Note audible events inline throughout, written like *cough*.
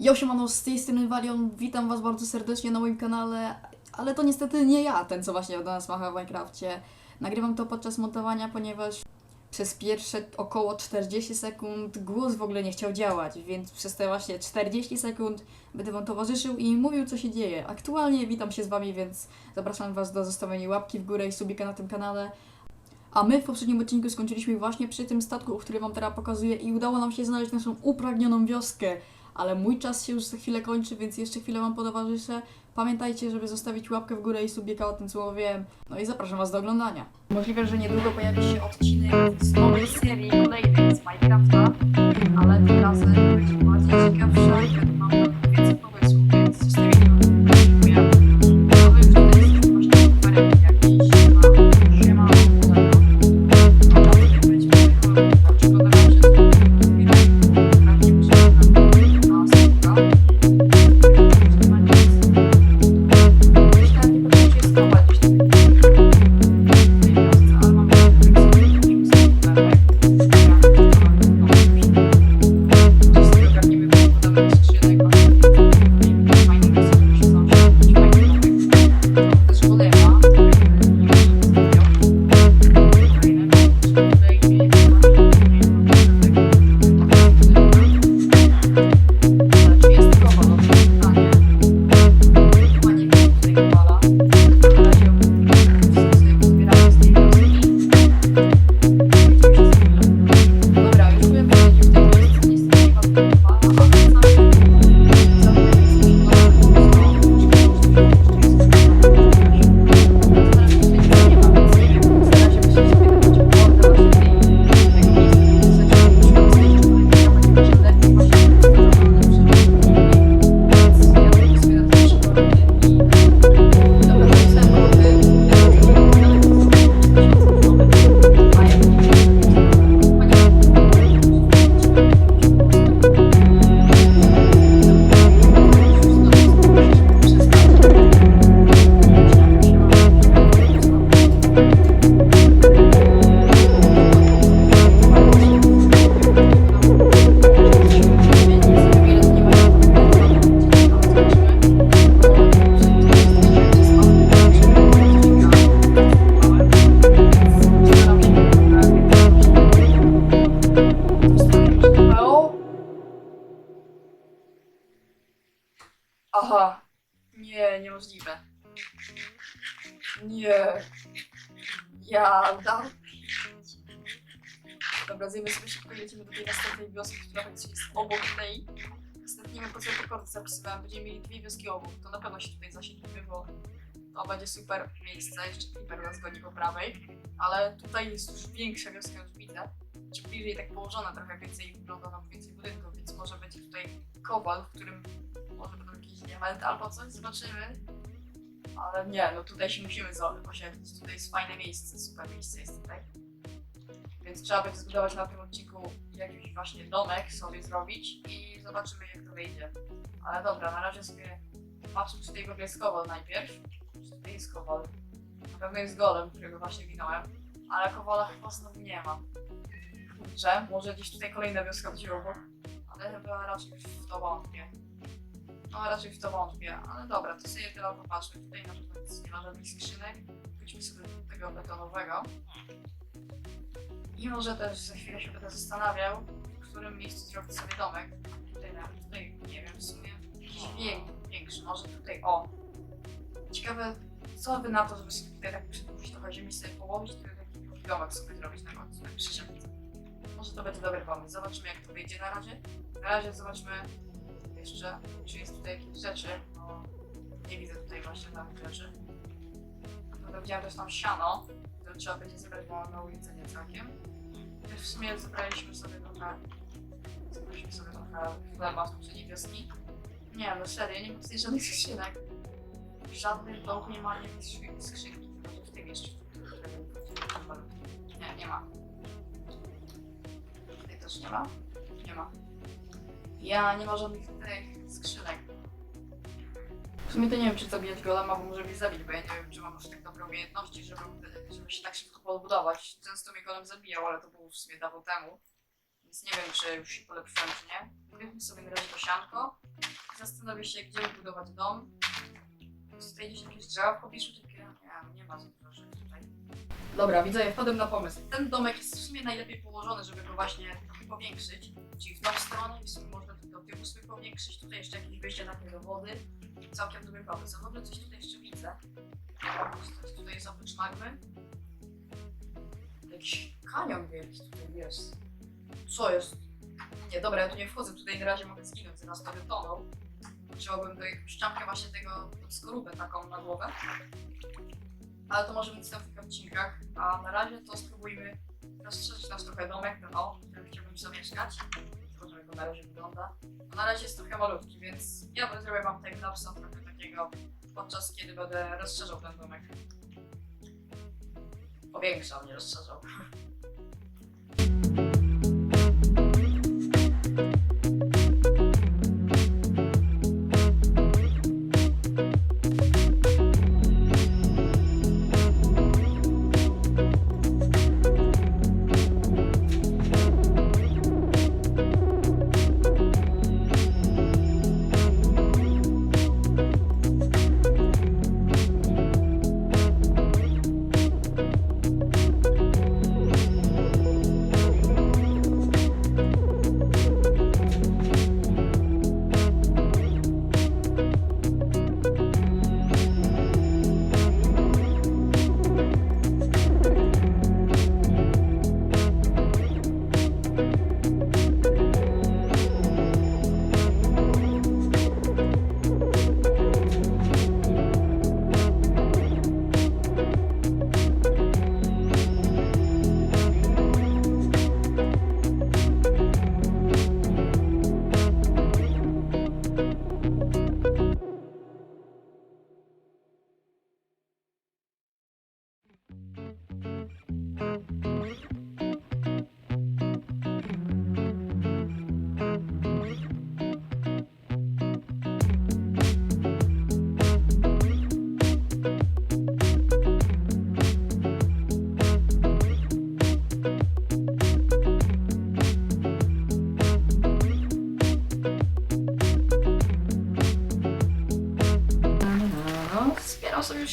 Yo, siemano, z tej strony Valion, witam was bardzo serdecznie na moim kanale, ale to niestety nie ja, ten co właśnie do nas macha w Minecrafcie. Nagrywam to podczas montowania, ponieważ przez pierwsze około 40 sekund głos w ogóle nie chciał działać, więc przez te właśnie 40 sekund będę wam towarzyszył i mówił co się dzieje. Aktualnie witam się z wami, więc zapraszam was do zostawienia łapki w górę i subika na tym kanale. A my w poprzednim odcinku skończyliśmy właśnie przy tym statku, który wam teraz pokazuję i udało nam się znaleźć naszą upragnioną wioskę ale mój czas się już za chwilę kończy, więc jeszcze chwilę Wam potowarzyszę. Pamiętajcie, żeby zostawić łapkę w górę i subika o tym, co mówiłem. No i zapraszam Was do oglądania. Możliwe, że niedługo pojawi się odcinek z nowej serii kolejnej z Minecrafta, ale tym razem będzie bardziej ciekawsza Aha. Nie, niemożliwe. Nie. Ja dam. Dobra, zjemy sobie szybko i lecimy do tej następnej wioski, która jest obok tej. Następnie nie wiem po co te kordy zapisywałem. Będziemy mieli dwie wioski obok. To na pewno się tutaj zasiedlimy, bo to będzie super miejsce. Jeszcze Creeper nas goni po prawej. Ale tutaj jest już większa wioska, już widzę. Czy bliżej tak położona, trochę więcej wygląda nam więcej budynków, więc może będzie tutaj kowal, w którym może będą jakieś diamenty albo coś, zobaczymy. Ale nie, no tutaj się musimy osiedlić. Tutaj jest fajne miejsce, super miejsce jest tutaj. Więc trzeba będzie zbudować na tym odcinku jakiś właśnie domek sobie zrobić i zobaczymy jak to wyjdzie. Ale dobra, na razie sobie patrzę, czy ogóle jest kowal najpierw. Czy tutaj jest kowal? Na pewno jest golem, którego właśnie minąłem. Ale kowala chyba znowu nie ma. Kurczę, może gdzieś tutaj kolejna wioska będzie. Ale chyba raczej w to wątpię. No raczej w to wątpię, ale dobra, to sobie tyle popatrzmy. Tutaj na nic nie ma żadnych skrzynek. Pójdźmy sobie do tego betonowego. I może też za chwilę się będę zastanawiał, w którym miejscu zrobić sobie domek. Tutaj, na, tutaj nie wiem, w sumie jakiś większy, może tutaj, o. Ciekawe, co by na to, żeby sobie tutaj tak przedłużyć trochę ziemi sobie położyć, to taki drugi domek sobie zrobić na końcu, tak przyczepić. Może to będzie dobry pomysł. Zobaczymy jak to wyjdzie na razie. Na razie zobaczmy jeszcze, czy jest tutaj jakieś rzeczy. No, nie widzę tutaj właśnie tam rzeczy. No, widziałam też tam siano, które trzeba będzie zebrać na, na jedzenie całkiem. Też w sumie zebraliśmy sobie trochę, zebraliśmy sobie trochę chleba w poprzedniej wioski. Nie, no serio, nie ma tutaj żadnych skrzynek. W żadnym domu nie ma jakiejś skrzy- skrzynki, w tym jeszcze. Nie, nie ma. Tutaj też nie ma. Nie ma. Ja nie ma żadnych tych skrzynek. W sumie to nie wiem, czy zabijać golema, bo może mnie zabić, bo ja nie wiem, czy mam już tak dobre umiejętności, żeby, żeby się tak szybko podbudować. Często mnie golem zabijał, ale to było w sumie dawno temu. Więc nie wiem, czy już się polepszyłem, czy nie. Powiedzmy sobie na razie to sianko. zastanowię się, gdzie budować dom. Gdzieś jakieś drzewa w pobliżu, takie, nie wiem, nie ma za dużo rzeczy tutaj. Dobra, widzę, wpadłem na pomysł. Ten domek jest w sumie najlepiej położony, żeby go właśnie powiększyć. Czyli w tą stronę i w sumie można do tyłu sobie powiększyć. Tutaj jeszcze jakieś wyjście takie do wody. Całkiem dobry pomysł. A w ogóle coś tutaj jeszcze widzę. Tutaj jest oprócz magmy. Jakiś kanion wielki tutaj jest. Co jest? Nie, dobra, ja tu nie wchodzę, tutaj na razie mogę zginąć, zaraz to wytonął. Wziąłbym do jakąś czapkę właśnie tego, skorupę taką na głowę. Ale to możemy w następnych odcinkach, a na razie to spróbujmy rozszerzyć nas trochę domek, no o, w którym chciałbym zamieszkać. Zobaczymy jak on na razie wygląda. No na razie jest trochę malutki, więc ja zrobię wam timelapsa trochę takiego podczas kiedy będę rozszerzał ten domek. Powiększał, nie rozszerzał. *laughs*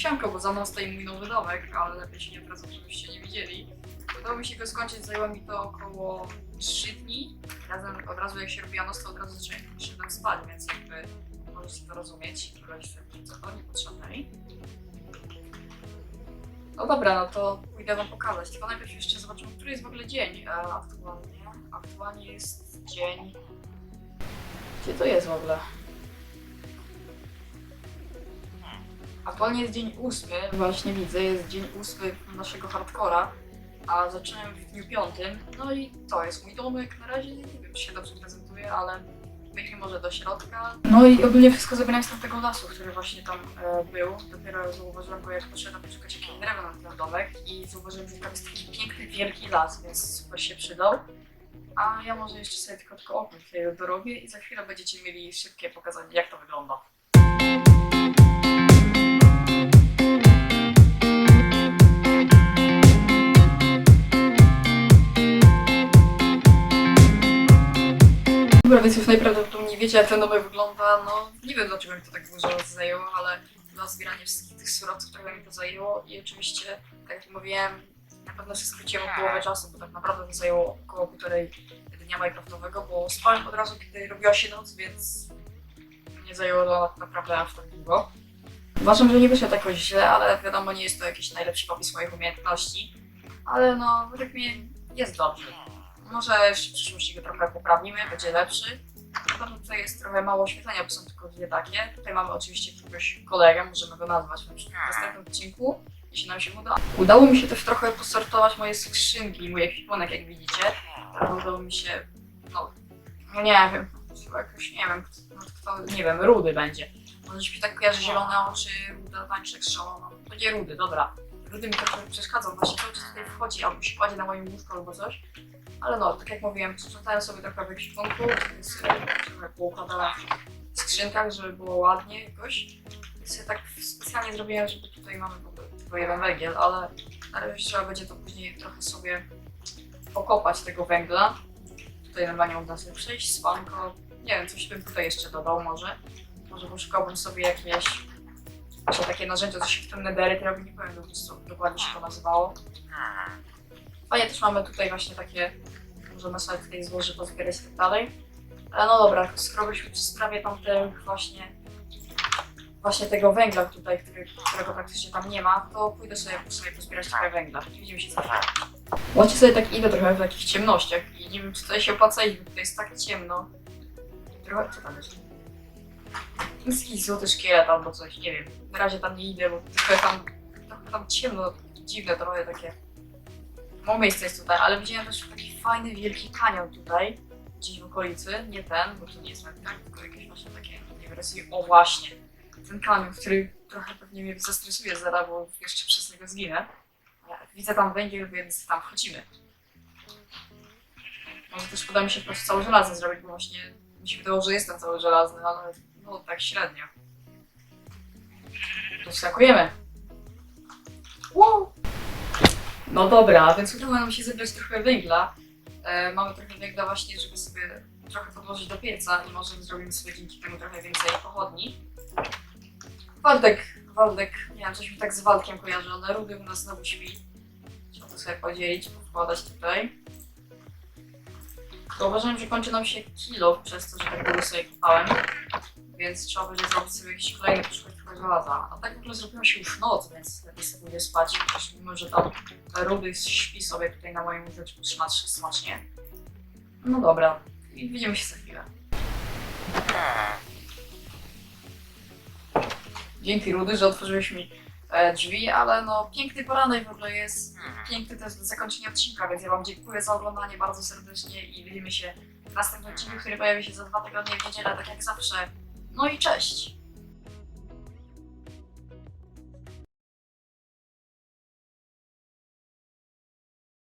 sianko, bo za mną stoi mój nowy domek, ale lepiej się nie wracam, żebyście nie widzieli. Udało mi się go skończyć, zajęło mi to około 3 dni. Razem od razu jak się robiła noc, to od razu szedłem spać, więc jakby możecie to rozumieć. Rodzice co to niepotrzebne mi. No dobra, no to pójdę wam pokazać. Tylko najpierw jeszcze zobaczymy, który jest w ogóle dzień e, aktualnie. Aktualnie jest dzień... Gdzie to jest w ogóle? Aktualnie jest dzień ósmy, właśnie widzę, jest dzień ósmy naszego hardcora, a zacząłem w dniu piątym. No i to jest mój domek, na razie nie wiem, czy się dobrze prezentuje, ale wejdźmy może do środka. No i ogólnie wszystko zebrałem z tamtego lasu, który właśnie tam e, był. Dopiero zauważyłem go, jak poszedłem poszukać jakiegoś drewna na ten domek i zauważyłem, że tam jest taki piękny, wielki las, więc super się przydał. A ja może jeszcze sobie tylko, tylko okno tutaj dorobię i za chwilę będziecie mieli szybkie pokazanie, jak to wygląda. Więc już najprawdopodobniej wiecie, jak ten domek wygląda. No, nie wiem dlaczego mi to tak dużo zajęło, ale na zbieranie wszystkich tych surowców trochę mi to zajęło i oczywiście, tak jak mówiłem, na pewno się skróciłem o połowę czasu, bo tak naprawdę to zajęło około półtorej dnia Minecraftowego, bo spałem od razu, kiedy robiła się noc, więc nie zajęło to naprawdę aż tak długo. Uważam, że nie wyszło jakoś źle, ale wiadomo, nie jest to jakiś najlepszy popis moich umiejętności, ale no, według mnie jest dobrze. Może jeszcze w przyszłości go trochę poprawimy, będzie lepszy. Na pewno tutaj jest trochę mało oświetlenia, bo są tylko dwie takie. Tutaj mamy oczywiście jakiegoś kolegę, możemy go nazwać na przykład w następnym odcinku, jeśli nam się uda. Udało mi się też trochę posortować moje skrzynki, mój ekwipunek, jak widzicie. Trochę udało mi się, no, no nie wiem, chyba jakoś, nie wiem, kto, kto, nie wiem, rudy będzie. Może się tak kojarzy zielone oczy, ruda tańszek szalona. To nie rudy, dobra. Rudy mi trochę przeszkadzą, właśnie cały czas tutaj wchodzi, albo się kładzie na moim łóżku albo coś. Ale no, tak jak mówiłem, sprzątałem sobie trochę w ekwipunku, więc trochę poukładałem w skrzynkach, żeby było ładnie jakoś. Więc ja tak specjalnie zrobiłem, żeby tutaj mamy tylko jeden węgiel, ale na razie trzeba będzie to później trochę sobie pokopać tego węgla. Tutaj normalnie można sobie przejść, spanko. Nie wiem, coś bym tutaj jeszcze dodał może. Może poszukałbym sobie jakieś takie narzędzia, co się w tym nederyt robi, nie powiem dokładnie, co dokładnie się to nazywało. Fajnie też mamy tutaj właśnie takie, możemy sobie tutaj złożyć, pozbierać i tak dalej. Ale no dobra, skoro byśmy przy sprawie tamtych właśnie właśnie tego węgla tutaj, który, którego praktycznie tam nie ma, to pójdę sobie, sobie pozbierać trochę węgla. I widzimy się za chwilę. Właśnie sobie tak idę trochę w takich ciemnościach i nie wiem, czy tutaj się opłaca iść, bo tutaj jest tak ciemno. Trochę, co tam jest? Jest jakiś złoty szkielet albo coś, nie wiem. Na razie tam nie idę, bo trochę tam, trochę tam ciemno, dziwne trochę takie. Mało miejsca jest tutaj, ale widziałem też taki fajny, wielki kanion tutaj, gdzieś w okolicy. Nie ten, bo to nie jest tak, tylko jakieś właśnie takie, wersji, o właśnie, ten kanion, który trochę pewnie mnie zestresuje zaraz, bo jeszcze przez niego zginę. Widzę tam węgiel, więc tam wchodzimy. Może też uda mi się po prostu cały żelazny zrobić, bo właśnie mi się wydawało, że jestem cały żelazny, ale no tak średnio. To skakujemy. Wow. No dobra, więc udało nam się zebrać trochę węgla. E, mamy trochę węgla właśnie, żeby sobie trochę podłożyć do pieca i może zrobimy sobie dzięki temu trochę więcej pochodni. Waldek, Waldek, nie wiem, coś mi tak z Waldkiem kojarzy, one rudy u nas znowu śpi. Trzeba to sobie podzielić, powkładać tutaj. Zauważyłem, że kończy nam się kilo przez to, że tak długo sobie kopałem. Więc trzeba będzie zrobić sobie jakiś kolejny trochę żelaza. A tak w ogóle zrobiła się już noc, więc lepiej sobie pójdę spać. Chociaż mimo, że tam Rudy śpi sobie tutaj na moim łóżeczku smacznie. No dobra, i widzimy się za chwilę. Dzięki Rudy, że otworzyłeś mi e, drzwi, ale no piękny poranek w ogóle jest. Piękny jest zakończenie odcinka, więc ja Wam dziękuję za oglądanie bardzo serdecznie i widzimy się w następnym odcinku, który pojawi się za dwa tygodnie w niedzielę, tak jak zawsze. No i cześć!